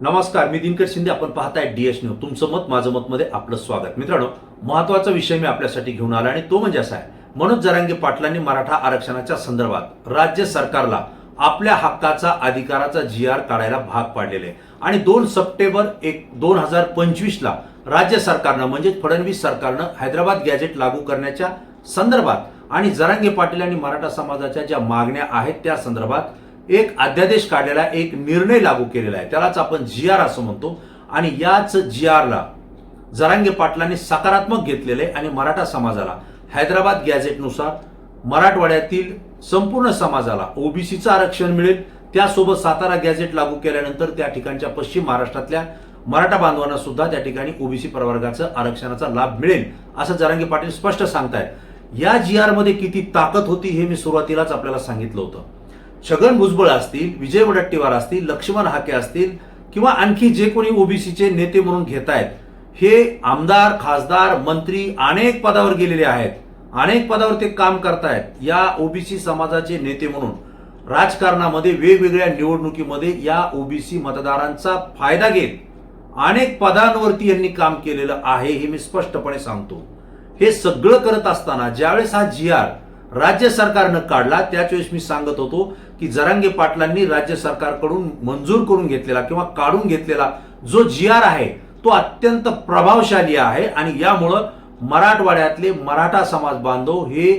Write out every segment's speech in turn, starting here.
नमस्कार मी दिनकर शिंदे. आपण पाहताय डीएस न्यूज तुमचं मत माझं मत मध्ये आपलं स्वागत. मित्रांनो महत्त्वाचा विषय मी आपल्यासाठी घेऊन आला आणि तो म्हणजे असा आहे. मनोज जरांगे पाटलांनी मराठा आरक्षणाच्या संदर्भात राज्य सरकारला आपल्या हक्काचा अधिकाराचा जी आर काढायला भाग पाडलेले. आणि दोन सप्टेंबर एक दोन हजार पंचवीसला राज्य सरकारनं म्हणजे फडणवीस सरकारनं हैदराबाद गॅजेट लागू करण्याच्या संदर्भात आणि जरांगे पाटील आणि मराठा समाजाच्या ज्या मागण्या आहेत त्या संदर्भात एक अध्यादेश काढलेला आहे, एक निर्णय लागू केलेला आहे. त्यालाच आपण जी आर असं म्हणतो. आणि याच जी आरला जरांगे पाटलांनी सकारात्मक घेतलेले आणि मराठा समाजाला हैदराबाद गॅझेटनुसार मराठवाड्यातील संपूर्ण समाजाला ओबीसीचं आरक्षण मिळेल. त्यासोबत सातारा गॅझेट लागू केल्यानंतर त्या ठिकाणच्या पश्चिम महाराष्ट्रातल्या मराठा बांधवांना सुद्धा त्या ठिकाणी ओबीसी प्रवर्गाचं आरक्षणाचा लाभ मिळेल असं जरांगे पाटील स्पष्ट सांगतायत. या जी आरमध्ये किती ताकद होती हे मी सुरुवातीलाच आपल्याला सांगितलं होतं. छगन भुजबळ असतील विजय वडट्टीवार असतील लक्ष्मण हाके असतील किंवा आणखी जे कोणी ओबीसीचे नेते म्हणून घेत आहेत हे आमदार खासदार मंत्री अनेक पदावर गेलेले आहेत. अनेक पदावर ते काम करतायत. या ओबीसी समाजाचे नेते म्हणून राजकारणामध्ये वेगवेगळ्या निवडणुकीमध्ये या ओबीसी मतदारांचा फायदा घेत अनेक पदांवरती यांनी काम केलेलं आहे हे मी स्पष्टपणे सांगतो. हे सगळं करत असताना ज्यावेळेस हा जी आर राज्य सरकारनं काढला. त्याच वेळेस मी सांगत होतो की जरांगे पाटलांनी राज्य सरकारकडून मंजूर करून घेतलेला किंवा काढून घेतलेला जो जी आर आहे तो अत्यंत प्रभावशाली आहे आणि यामुळं मराठवाड्यातले मराठा समाज बांधव हे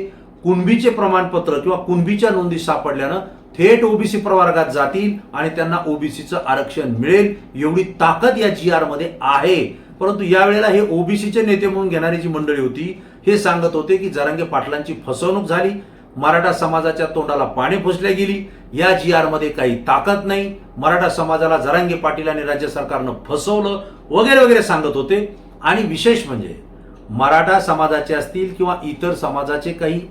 कुणबीचे प्रमाणपत्र किंवा कुणबीच्या नोंदी सापडल्यानं थेट ओबीसी प्रवर्गात जातील आणि त्यांना ओबीसीचं आरक्षण मिळेल एवढी ताकद या जी आरमध्ये आहे. परंतु यावेळेला हे ओबीसीचे नेते म्हणून घेणारी जी मंडळी होती हे सांगत होते की जरांगे पाटलांची फसवणूक झाली मराठा समाजाच्या तोंडाला पाणी फुसल्या गेली या जी आरमध्ये काही ताकद नाही. मराठा समाजाला जरांगे पाटील आणि राज्य सरकारनं फसवलं वगैरे वगैरे सांगत होते. आणि विशेष म्हणजे मराठा समाजाचे असतील किंवा इतर समाजाचे काही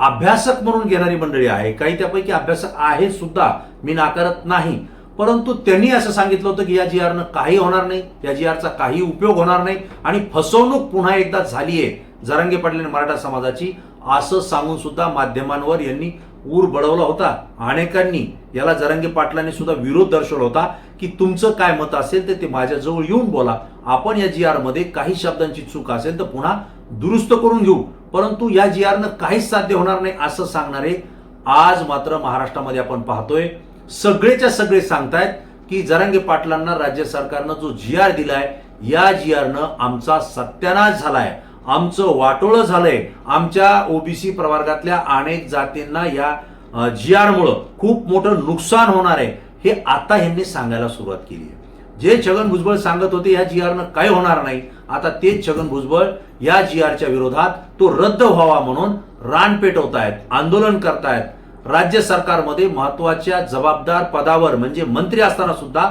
अभ्यासक म्हणून घेणारी मंडळी आहे काही त्यापैकी अभ्यासक आहे सुद्धा मी नाकारत नाही. परंतु त्यांनी असं सांगितलं होतं की या जी आरनं काही होणार नाही या जी आरचा काही उपयोग होणार नाही. आणि फसवणूक पुन्हा एकदा झाली आहे जरांगे पाटील मराठा समाजाची असं सांगून सुद्धा माध्यमांवर यांनी ऊर बडवला होता. अनेकांनी याला जरांगे पाटलांनी सुद्धा विरोध दर्शवला होता की तुमचं काय मत असेल तर ते माझ्याजवळ येऊन बोला. आपण या जी आरमध्ये काही शब्दांची चूक असेल तर पुन्हा दुरुस्त करून घेऊ. परंतु या जी आरनं काहीच साध्य होणार नाही असं सांगणारे आज मात्र महाराष्ट्रामध्ये आपण पाहतोय. सगळेच्या सगळे सांगतायत की जरांगे पाटलांना राज्य सरकारनं जो जी आर दिलाय या जी आरनं आमचा सत्यानाश झालाय. आमचं वाटोळं झालंय. आमच्या ओबीसी प्रवर्गातल्या अनेक जातींना या जी आरमुळं खूप मोठं नुकसान होणार आहे हे आता ह्यांनी सांगायला सुरुवात केली आहे. जे छगन भुजबळ सांगत होते या जी आरनं काय होणार नाही. आता तेच छगन भुजबळ या जी आरच्या विरोधात तो रद्द व्हावा म्हणून रान पेटवतायत आंदोलन करतायत. राज्य सरकारमध्ये महत्त्वाच्या जबाबदार पदावर म्हणजे मंत्री असताना सुद्धा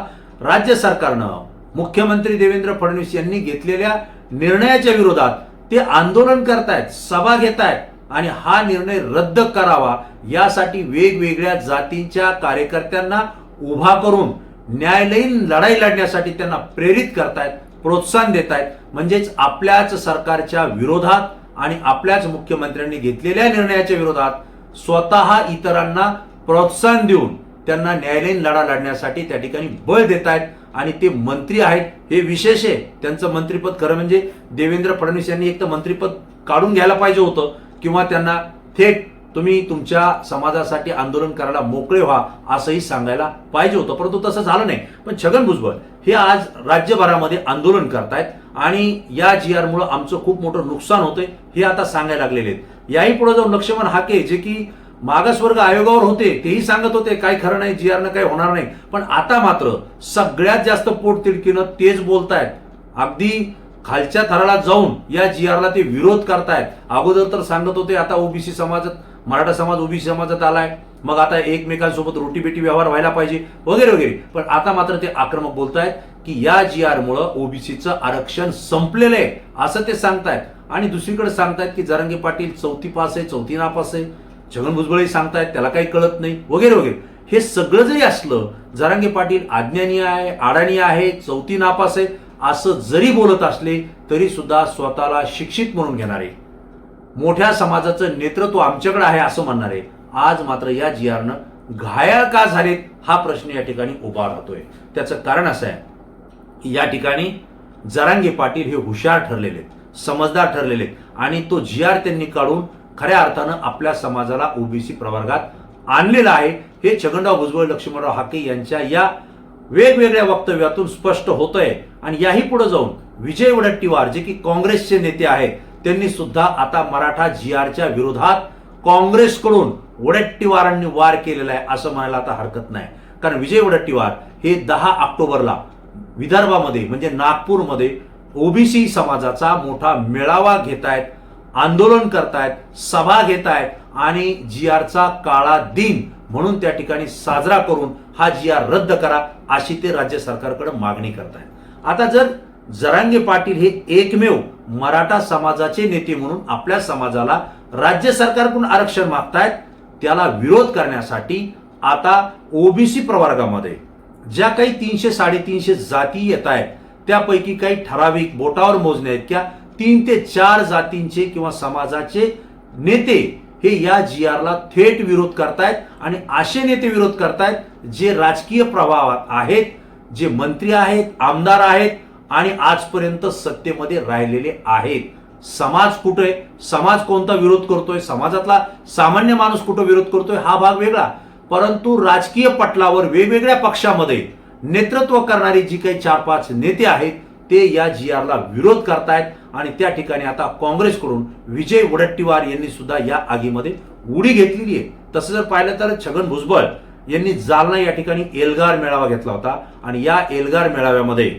राज्य सरकारनं मुख्यमंत्री देवेंद्र फडणवीस यांनी घेतलेल्या निर्णयाच्या विरोधात ते आंदोलन करतायत सभा घेतायत आणि हा निर्णय रद्द करावा यासाठी वेगवेगळ्या जातींच्या कार्यकर्त्यांना उभा करून न्यायालयीन लढाई लढण्यासाठी त्यांना प्रेरित करतायत प्रोत्साहन देत आहेत म्हणजेच आपल्याच सरकारच्या विरोधात आणि आपल्याच मुख्यमंत्र्यांनी घेतलेल्या निर्णयाच्या विरोधात स्वतः इतरांना प्रोत्साहन देऊन त्यांना न्यायालयीन लढा लढण्यासाठी त्या ठिकाणी बळ देत आहेत आणि ते मंत्री आहेत हे विशेष आहे. त्यांचं मंत्रीपद खरं म्हणजे देवेंद्र फडणवीस यांनी एक तर मंत्रीपद काढून घ्यायला पाहिजे होतं किंवा त्यांना थेट तुम्ही तुमच्या समाजासाठी आंदोलन करायला मोकळे व्हा असंही सांगायला पाहिजे होतं. परंतु तसं झालं नाही. पण छगन भुजबळ हे आज राज्यभरामध्ये आंदोलन करतायत आणि या जी आरमुळं आमचं खूप मोठं नुकसान होतंय हे आता सांगायला लागलेले आहेत. याही पुढे जाऊन लक्ष्मण हाके जे की मागासवर्ग आयोगावर होते तेही सांगत होते काही खरं नाही जी आरनं काही होणार नाही. पण आता मात्र सगळ्यात जास्त पोट तिडकीनं तेच बोलतायत. अगदी खालच्या थराला जाऊन या जी आरला ते विरोध करतायत. अगोदर तर सांगत होते आता ओबीसी समाजात मराठा समाज ओबीसी समाजात आलाय. मग आता एकमेकांसोबत रोटीबेटी व्यवहार व्हायला पाहिजे. वगैरे वगैरे. पण आता मात्र ते आक्रमक बोलतायत की या जी आरमुळं ओबीसीचं आरक्षण संपलेलं आहे असं ते सांगतायत. आणि दुसरीकडे सांगतायत की जरांगे पाटील चौथी पास आहे चौथी नापास आहे. छगन भुजबळही सांगतायत त्याला काही कळत नाही. वगैरे वगैरे. हे सगळं जरी असलं जरांगे पाटील आज्ञानी आहे आडाणी आहे चौथी नापास आहे असं जरी बोलत असले तरी सुद्धा स्वतःला शिक्षित म्हणून घेणारे. मोठ्या समाजाचं नेतृत्व आमच्याकडे आहे असं म्हणणारे. आज मात्र या जी आरनं घायाळ का झालेत हा प्रश्न या ठिकाणी उभा राहतोय. त्याचं कारण असं आहे. या ठिकाणी जरांगे पाटील हे हुशार ठरलेले आहेत समजदार ठरलेले आहेत. आणि तो जी आर त्यांनी काढून खऱ्या अर्थानं आपल्या समाजाला ओबीसी प्रवर्गात आणलेलं आहे. हे छगनराव भुजबळ लक्ष्मणराव हाके यांच्या या वेगवेगळ्या वक्तव्यातून स्पष्ट होतंय. आणि याही पुढे जाऊन विजय वडट्टीवार जे की काँग्रेसचे नेते आहेत त्यांनी सुद्धा आता मराठा जी आरच्या विरोधात काँग्रेसकडून वडट्टीवारांनी वार केलेला आहे असं म्हणायला आता हरकत नाही. कारण विजय वडट्टीवार हे दहा ऑक्टोबरला विदर्भामध्ये म्हणजे नागपूरमध्ये ओबीसी समाजाचा मोठा मेळावा घेत आहेत आंदोलन करतायत सभा घेत आहेत आणि जी आरचा काळा दिन म्हणून त्या ठिकाणी साजरा करून हा जी आर रद्द करा अशी ते राज्य सरकारकडे मागणी करतायत. आता जर जरांगे पाटील हे एकमेव मराठा समाजाचे नेते म्हणून आपल्या समाजाला राज्य सरकारकडून आरक्षण मागतायत त्याला विरोध करण्यासाठी आता ओबीसी प्रवर्गामध्ये ज्या काही तीनशे साडेतीनशे जाती येत आहेत त्यापैकी काही ठराविक बोटावर मोजणे आहेत किंवा तीन ते चार जातींचे किंवा समाजाचे नेते हे या जी आरला थेट विरोध करतायत आणि असे नेते विरोध करतायत जे राजकीय प्रभावात आहेत जे मंत्री आहेत आमदार आहेत आणि आजपर्यंत सत्तेमध्ये राहिलेले आहेत. समाज कुठे? समाज कोणता विरोध करतोय? समाजातला सामान्य माणूस कुठं विरोध करतोय? हा भाग वेगळा. परंतु राजकीय पटलावर वेगवेगळ्या पक्षामध्ये नेतृत्व करणारी जी काही चार पाच नेते आहेत ते या जी आरला विरोध करतायत. आणि त्या ठिकाणी आता काँग्रेसकडून विजय वडट्टीवार यांनी सुद्धा या आगीमध्ये उडी घेतलेली आहे. तसं जर पाहिलं तर छगन भुजबळ यांनी जालना या ठिकाणी एल्गार मेळावा घेतला होता. आणि या एल्गार मेळाव्यामध्ये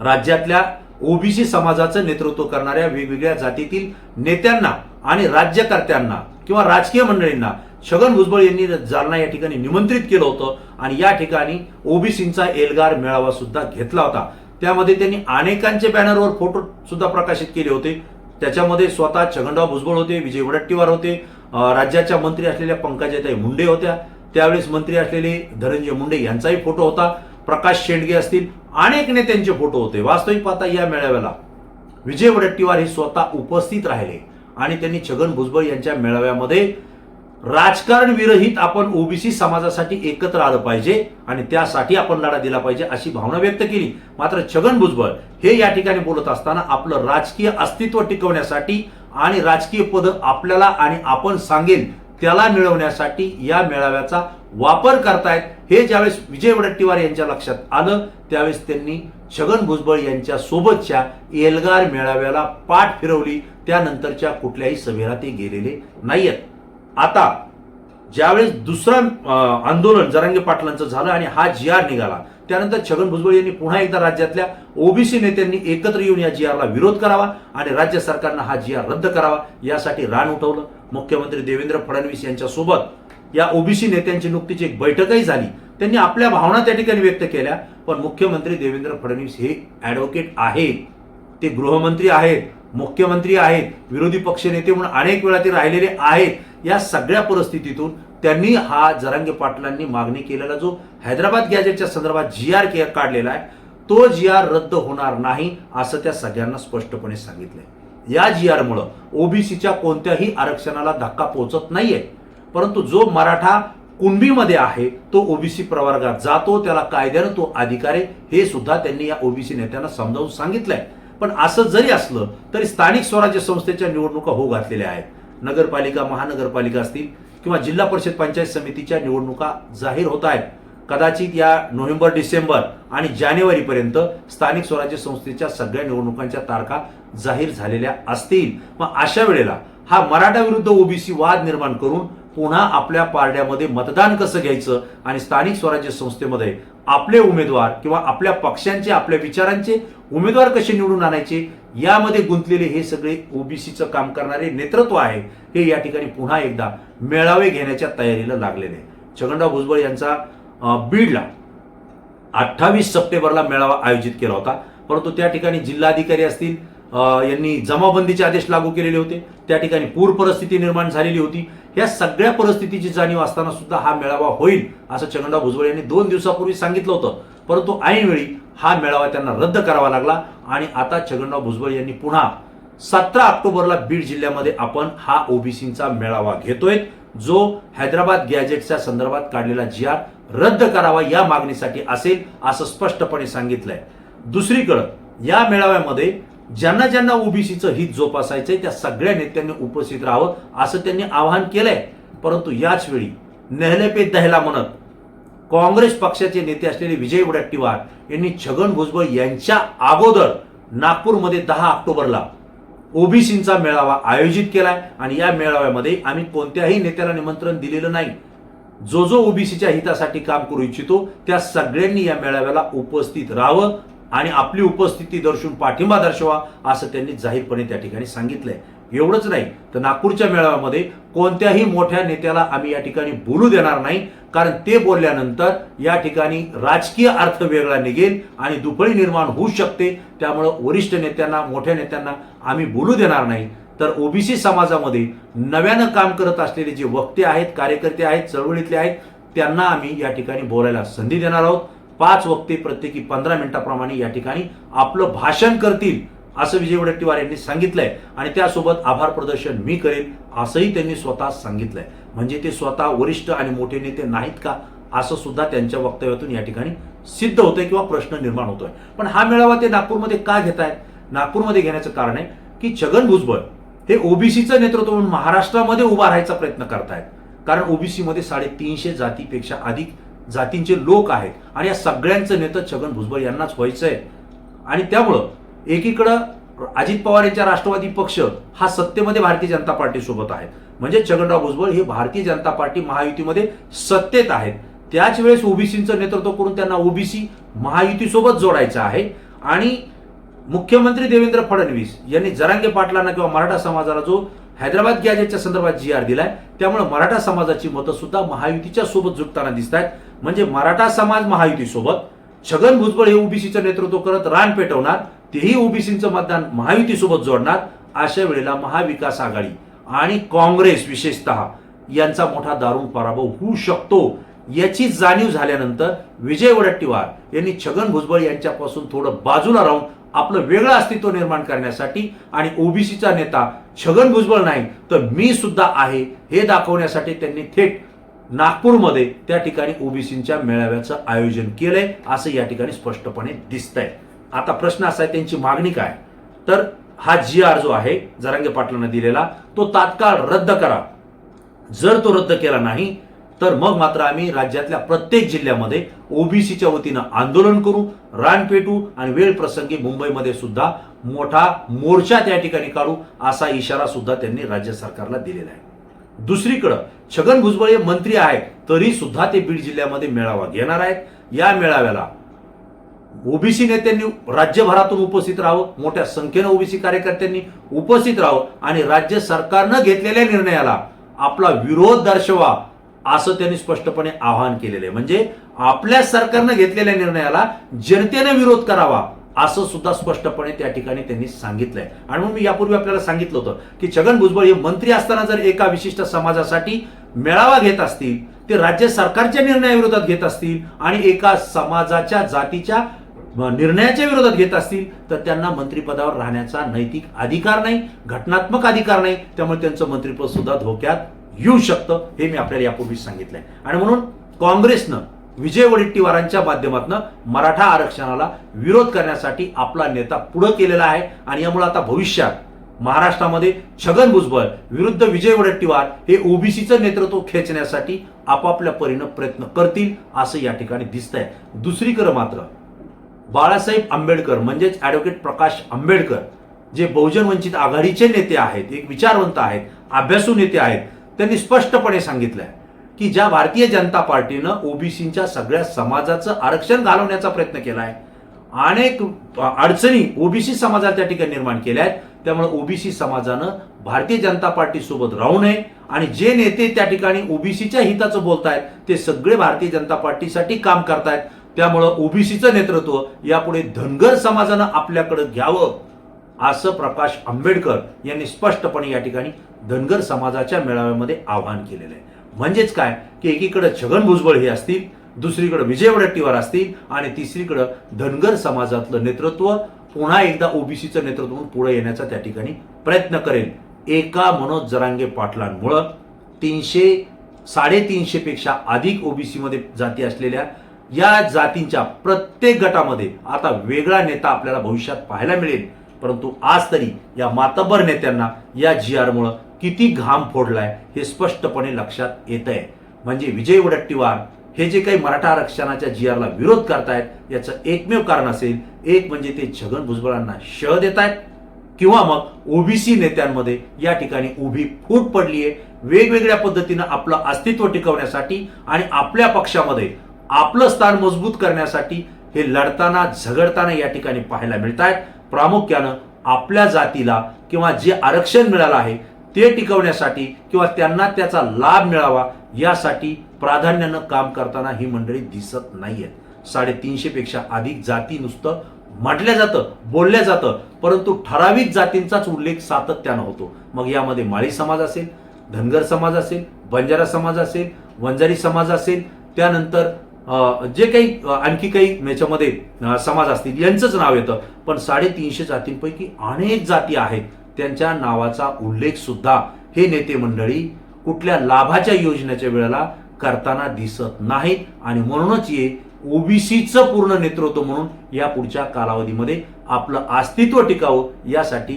राज्यातल्या ओबीसी समाजाचं नेतृत्व करणाऱ्या वेगवेगळ्या जातीतील नेत्यांना आणि राज्यकर्त्यांना किंवा राजकीय मंडळींना छगन भुजबळ यांनी जालना या ठिकाणी निमंत्रित केलं होतं. आणि या ठिकाणी ओबीसींचा एल्गार मेळावा सुद्धा घेतला होता. त्यामध्ये त्यांनी अनेकांचे बॅनरवर फोटो सुद्धा प्रकाशित केले होते. त्याच्यामध्ये स्वतः छगनराव भुजबळ होते विजय वडट्टीवार होते राज्याच्या मंत्री असलेल्या पंकजाताई मुंडे होत्या. त्यावेळेस मंत्री असलेले धनंजय मुंडे यांचाही फोटो होता. प्रकाश शेंडगे असतील अनेक नेत्यांचे फोटो होते. वास्तविक पाहता या मेळाव्याला विजय वडट्टीवार हे स्वतः उपस्थित राहिले आणि त्यांनी छगन भुजबळ यांच्या मेळाव्यामध्ये राजकारण विरहित आपण ओबीसी समाजासाठी एकत्र आलं पाहिजे आणि त्यासाठी आपण लढा दिला पाहिजे अशी भावना व्यक्त केली. मात्र छगन भुजबळ हे या ठिकाणी बोलत असताना आपलं राजकीय अस्तित्व टिकवण्यासाठी आणि राजकीय पद आपल्याला आणि आपण सांगेल त्याला मिळवण्यासाठी या मेळाव्याचा वापर करतायत. हे ज्यावेळेस विजय वडट्टीवार यांच्या लक्षात आलं त्यावेळेस त्यांनी छगन भुजबळ यांच्या सोबतच्या एल्गार मेळाव्याला पाठ फिरवली. त्यानंतरच्या कुठल्याही सभेला ते गेलेले नाहीयेत. आता ज्यावेळेस दुसरं आंदोलन जरांगे पाटलांचं झालं आणि हा जी आर निघाला त्यानंतर छगन भुजबळ यांनी पुन्हा एकदा राज्यातल्या ओबीसी नेत्यांनी एकत्र येऊन या जी आरला विरोध करावा आणि राज्य सरकारनं हा जी आर रद्द करावा यासाठी रान उठवलं. मुख्यमंत्री देवेंद्र फडणवीस यांच्यासोबत या ओबीसी नेत्यांची नुकतीच एक बैठकही झाली. त्यांनी आपल्या भावना त्या ठिकाणी व्यक्त केल्या पण मुख्यमंत्री देवेंद्र फडणवीस हे ॲडव्होकेट आहेत. ते गृहमंत्री आहेत मुख्यमंत्री आहेत विरोधी पक्षनेते म्हणून अनेक वेळा ते राहिलेले आहेत. या सगळ्या परिस्थितीतून त्यांनी हा जरांगे पाटलांनी मागणी केलेला जो हैदराबाद गॅजेटच्या संदर्भात जी आर काढलेला आहे तो जी आर रद्द होणार नाही असं त्या सगळ्यांना स्पष्टपणे सांगितलंय. या जी आर मुळे ओबीसीच्या कोणत्याही आरक्षणाला धक्का पोहोचत नाहीये. परंतु जो मराठा कुणबीमध्ये आहे तो ओबीसी प्रवर्गात जातो त्याला कायद्यानं तो अधिकार आहे हे सुद्धा त्यांनी या ओबीसी नेत्यांना समजावून सांगितलंय. पण असं जरी असलं तरी स्थानिक स्वराज्य संस्थेच्या निवडणुका होऊ घातलेल्या आहेत. नगरपालिका महानगरपालिका असतील किंवा जिल्हा परिषद पंचायत समितीच्या निवडणुका जाहीर होत आहेत. कदाचित या नोव्हेंबर डिसेंबर आणि जानेवारीपर्यंत स्थानिक स्वराज्य संस्थेच्या सगळ्या निवडणुकांच्या तारखा जाहीर झालेल्या असतील. मग अशा वेळेला हा मराठा विरुद्ध ओबीसी वाद निर्माण करून पुन्हा आपल्या पारड्यामध्ये मतदान कसं घ्यायचं आणि स्थानिक स्वराज्य संस्थेमध्ये आपले उमेदवार किंवा आपल्या पक्षांचे आपल्या विचारांचे उमेदवार कसे निवडून आणायचे यामध्ये गुंतलेले हे सगळे ओबीसीचं काम करणारे नेतृत्व आहे हे या ठिकाणी पुन्हा एकदा मेळावे घेण्याच्या तयारीला लागलेले आहे. छगनराव भुजबळ यांचा बीडला अठ्ठावीस सप्टेंबरला मेळावा आयोजित केला होता. परंतु त्या ठिकाणी जिल्हाधिकारी असतील यांनी जमाबंदीचे आदेश लागू केलेले होते. त्या ठिकाणी पूर परिस्थिती निर्माण झालेली होती. या सगळ्या परिस्थितीची जाणीव असताना सुद्धा हा मेळावा होईल असं छगनराव भुजबळ यांनी दोन दिवसापूर्वी सांगितलं होतं. परंतु ऐनवेळी हा मेळावा त्यांना रद्द करावा लागला आणि आता छगनराव भुजबळ यांनी पुन्हा सतरा ऑक्टोबरला बीड जिल्ह्यामध्ये आपण हा ओबीसीचा मेळावा घेतोय जो हैदराबाद गॅजेटच्या संदर्भात काढलेला जी आर रद्द करावा या मागणीसाठी असेल असं स्पष्टपणे सांगितलंय. दुसरीकडं या मेळाव्यामध्ये ज्यांना ज्यांना ओबीसीचं हित जोपासायचंय त्या सगळ्या नेत्यांनी उपस्थित राहावं असं त्यांनी आवाहन केलंय. परंतु याच वेळी नेहले पे दहला म्हणत काँग्रेस पक्षाचे नेते असलेले विजय वडट्टीवार यांनी छगन भुजबळ यांच्या अगोदर नागपूरमध्ये दहा ऑक्टोबरला ओबीसींचा मेळावा आयोजित केलाय आणि या मेळाव्यामध्ये आम्ही कोणत्याही नेत्याला निमंत्रण दिलेलं नाही. जो जो ओबीसीच्या हितासाठी काम करू इच्छितो त्या सगळ्यांनी या मेळाव्याला उपस्थित राहावं आणि आपली उपस्थिती दर्शवून पाठिंबा दर्शवा असं त्यांनी जाहीरपणे त्या ठिकाणी सांगितलंय. एवढंच नाही तर नागपूरच्या मेळाव्यामध्ये कोणत्याही मोठ्या नेत्याला आम्ही या ठिकाणी बोलू देणार नाही कारण ते बोलल्यानंतर या ठिकाणी राजकीय अर्थ वेगळा निघेल आणि दुफळी निर्माण होऊ शकते. त्यामुळं वरिष्ठ नेत्यांना मोठ्या नेत्यांना आम्ही बोलू देणार नाही. तर ओबीसी समाजामध्ये नव्यानं काम करत असलेले जे वक्ते आहेत कार्यकर्ते आहेत चळवळीतले आहेत त्यांना आम्ही या ठिकाणी बोलायला संधी देणार आहोत. पाच वक्ते प्रत्येकी पंधरा मिनिटाप्रमाणे या ठिकाणी आपलं भाषण करतील. असं विजय वडेट्टीवार यांनी सांगितलंय आणि त्यासोबत आभार प्रदर्शन मी करेल असंही त्यांनी स्वतः सांगितलंय. म्हणजे ते स्वतः वरिष्ठ आणि मोठे नेते नाहीत का असं सुद्धा त्यांच्या वक्तव्यातून या ठिकाणी सिद्ध होतंय किंवा प्रश्न निर्माण होतोय. पण हा मेळावा ते नागपूरमध्ये का घेत आहेत नागपूरमध्ये घेण्याचं कारण आहे की छगन भुजबळ हे ओबीसीचं नेतृत्व म्हणून महाराष्ट्रामध्ये उभा राहायचा प्रयत्न करतायत. कारण ओबीसी मध्ये साडेतीनशे जातीपेक्षा अधिक जातींचे लोक आहेत आणि या सगळ्यांचं नेतं छगन भुजबळ यांनाच व्हायचंय. आणि त्यामुळं एकीकडं अजित पवार यांच्या राष्ट्रवादी पक्ष हा सत्तेमध्ये भारतीय जनता पार्टी सोबत आहे. म्हणजे छगनराव भुजबळ हे भारतीय जनता पार्टी महायुतीमध्ये सत्तेत आहेत. त्याच वेळेस ओबीसीचं नेतृत्व करून त्यांना ओबीसी महायुतीसोबत जोडायचं आहे. आणि मुख्यमंत्री देवेंद्र फडणवीस यांनी जरांगे पाटलांना किंवा मराठा समाजाला जो हैदराबाद गॅजेटच्या संदर्भात जी आर दिलाय त्यामुळे मराठा समाजाची मतं सुद्धा महायुतीच्या सोबत जुटताना दिसत आहेत म्हणजे मराठा समाज महायुतीसोबत छगन भुजबळ हे ओबीसीचं नेतृत्व करत रान पेटवणार तेही ओबीसीचं मतदान महायुतीसोबत जोडणार अशा वेळेला महाविकास आघाडी आणि काँग्रेस विशेषतः यांचा मोठा दारुण पराभव होऊ शकतो याची जाणीव झाल्यानंतर विजय वडट्टीवार यांनी छगन भुजबळ यांच्यापासून थोडं बाजूला राहून आपलं वेगळं अस्तित्व निर्माण करण्यासाठी आणि ओबीसीचा नेता छगन भुजबळ नाही तर मी सुद्धा आहे हे दाखवण्यासाठी त्यांनी थेट नागपूरमध्ये त्या ठिकाणी ओबीसीच्या मेळाव्याचं आयोजन केलंय असं या ठिकाणी स्पष्टपणे दिसतंय. आता प्रश्न असा आहे त्यांची मागणी काय? तर हा जी आर जो आहे जरांगे पाटलांना दिलेला तो तात्काळ रद्द करा. जर तो रद्द केला नाही तर मग मात्र आम्ही राज्यातल्या प्रत्येक जिल्ह्यामध्ये ओबीसीच्या वतीनं आंदोलन करू. रान पेटू आणि वेळ प्रसंगी मुंबईमध्ये सुद्धा मोठा मोर्चा त्या ठिकाणी काढू असा इशारा सुद्धा त्यांनी राज्य सरकारला दिलेला आहे. दुसरीकडं छगन भुजबळ हे मंत्री आहेत तरी सुद्धा ते बीड जिल्ह्यामध्ये मेळावा घेणार आहेत. या मेळाव्याला ओबीसी नेत्यांनी राज्यभरातून उपस्थित राहावं मोठ्या संख्येनं ओबीसी कार्यकर्त्यांनी उपस्थित राहावं आणि राज्य सरकारनं घेतलेल्या निर्णयाला आपला विरोध दर्शवा असं त्यांनी स्पष्टपणे आवाहन केलेलं आहे. म्हणजे आपल्या सरकारनं घेतलेल्या निर्णयाला जनतेने विरोध करावा असं सुद्धा स्पष्टपणे त्या ठिकाणी त्यांनी सांगितलंय. आणि म्हणून मी यापूर्वी आपल्याला सांगितलं होतं की छगन भुजबळ हे मंत्री असताना जर एका विशिष्ट समाजासाठी मेळावा घेत असतील ते राज्य सरकारच्या निर्णयाविरोधात घेत असतील आणि एका समाजाच्या जातीच्या निर्णयाच्या विरोधात घेत असतील तर त्यांना मंत्रिपदावर राहण्याचा नैतिक अधिकार नाही घटनात्मक अधिकार नाही. त्यामुळे त्यांचं मंत्रिपद सुद्धा धोक्यात येऊ शकतं हे मी आपल्याला यापूर्वी सांगितलंय. आणि म्हणून काँग्रेसनं विजय वडेट्टीवारांच्या माध्यमातून मराठा आरक्षणाला विरोध करण्यासाठी आपला नेता पुढे केलेला आहे. आणि यामुळे आता भविष्यात महाराष्ट्रामध्ये छगन भुजबळ विरुद्ध विजय वडेट्टीवार हे ओबीसीचं नेतृत्व खेचण्यासाठी आपापल्या परीनं प्रयत्न करतील असं या ठिकाणी दिसतंय. दुसरीकडे मात्र बाळासाहेब आंबेडकर म्हणजेच ॲडव्होकेट प्रकाश आंबेडकर जे बहुजन वंचित आघाडीचे नेते आहेत एक विचारवंत आहेत अभ्यासू नेते आहेत त्यांनी स्पष्टपणे सांगितलंय की ज्या भारतीय जनता पार्टीनं ओबीसीच्या सगळ्या समाजाचं आरक्षण घालवण्याचा प्रयत्न केला आहे अनेक अडचणी ओबीसी समाजाला त्या ठिकाणी निर्माण केल्या आहेत त्यामुळे ओबीसी समाजानं भारतीय जनता पार्टी सोबत राहू नये आणि जे नेते त्या ठिकाणी ओबीसीच्या हिताचं बोलतायत ते सगळे भारतीय जनता पार्टीसाठी काम करतायत. त्यामुळं ओबीसीचं नेतृत्व यापुढे धनगर समाजानं आपल्याकडे घ्यावं असं प्रकाश आंबेडकर यांनी स्पष्टपणे या ठिकाणी धनगर समाजाच्या मेळाव्यामध्ये आवाहन केलेलं आहे. म्हणजेच काय? की एकीकडे छगन भुजबळ हे असतील दुसरीकडे विजय वडेट्टीवार असतील आणि तिसरीकडे धनगर समाजातलं नेतृत्व पुन्हा एकदा ओबीसीचं नेतृत्व पुढे येण्याचा त्या ठिकाणी प्रयत्न करेल. एका मनोज जरांगे पाटलांमुळं तीनशे साडेतीनशे पेक्षा अधिक ओबीसीमध्ये जाती असलेल्या या जातींच्या प्रत्येक गटामध्ये आता वेगळा नेता आपल्याला भविष्यात पाहायला मिळेल. परंतु आज तरी या मातबर नेत्यांना या जी आरमुळं किती घाम फोडलाय हे स्पष्टपणे लक्षात येत आहे म्हणजे विजय वडट्टीवार हे जे काही मराठा आरक्षणाच्या जी आरला विरोध करतायत याचं एकमेव कारण असेल एक म्हणजे ते छगन भुजबळांना शह देत आहेत किंवा मग ओबीसी नेत्यांमध्ये या ठिकाणी उभी फूट पडली आहे वेगवेगळ्या पद्धतीनं आपलं अस्तित्व टिकवण्यासाठी आणि आपल्या पक्षामध्ये आपलं स्थान मजबूत करण्यासाठी हे लढताना झगडताना या ठिकाणी पाहायला मिळत आहेत प्रामुख्यानं आपल्या जातीला किंवा जे आरक्षण मिळालं आहे ते टिकवण्यासाठी किंवा त्यांना त्याचा लाभ मिळावा यासाठी प्राधान्यानं काम करताना ही मंडळी दिसत नाहीयेत. साडेतीनशे पेक्षा अधिक जाती नुसतं म्हटलं जातं बोलल्या जातं परंतु ठराविक जातींचाच उल्लेख सातत्यानं होतो. मग यामध्ये माळी समाज असेल धनगर समाज असेल बंजारा समाज असेल वंजारी समाज असेल त्यानंतर जे काही आणखी काही याच्यामध्ये समाज असतील यांचंच नाव येतं. पण साडेतीनशे जातींपैकी अनेक जाती आहेत. त्यांच्या नावाचा उल्लेख सुद्धा हे नेते मंडळी कुठल्या लाभाच्या योजनेच्या वेळेला करताना दिसत नाहीत. आणि म्हणूनच हे ओबीसीचं पूर्ण नेतृत्व म्हणून या पुढच्या कालावधीमध्ये आपलं अस्तित्व टिकावं यासाठी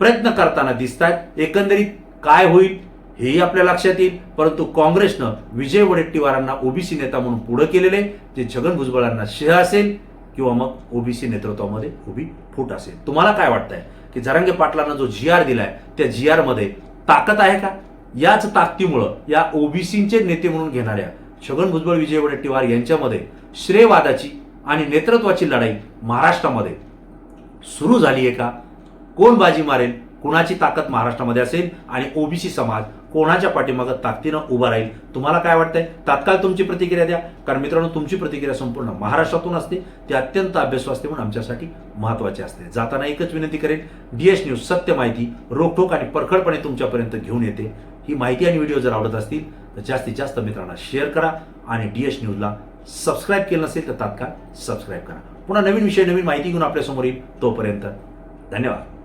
प्रयत्न करताना दिसत आहेत एकंदरीत काय होईल हेही आपल्या लक्षात येईल. परंतु काँग्रेसनं विजय वडेट्टीवारांना ओबीसी नेता म्हणून पुढे केलेले जे छगन भुजबळांना शेह असेल किंवा मग ओबीसी नेतृत्वामध्ये उभी फूट असेल. तुम्हाला काय वाटतंय? की जरांगे पाटलांना जो जी आर दिलाय त्या जी आरमध्ये ताकद आहे का? याच ताकदीमुळं या ओबीसींचे नेते म्हणून घेणाऱ्या छगन भुजबळ विजय वडेट्टीवार यांच्यामध्ये श्रेयवादाची आणि नेतृत्वाची लढाई महाराष्ट्रामध्ये सुरू झाली आहे का? कोण बाजी मारेल? कुणाची ताकद महाराष्ट्रामध्ये असेल आणि ओबीसी समाज कोणाच्या पाठीमागं ताकदीनं उभा राहील? तुम्हाला काय वाटतंय? तात्काळ तुमची प्रतिक्रिया द्या. कारण मित्रांनो तुमची प्रतिक्रिया संपूर्ण महाराष्ट्रातून असते. ती अत्यंत अभ्यासू असते म्हणून आमच्यासाठी महत्वाची असते. जाताना एकच विनंती करेन. डीएस न्यूज सत्य माहिती रोखोक आणि परखडपणे तुमच्यापर्यंत घेऊन येते. ही माहिती आणि व्हिडिओ जर आवडत असतील तर जास्तीत जास्त मित्रांना शेअर करा आणि डीएस न्यूजला सबस्क्राईब केलं नसेल तर तात्काळ सबस्क्राईब करा. पुन्हा नवीन विषय नवीन माहिती घेऊन आपल्यासमोर येईल तोपर्यंत धन्यवाद.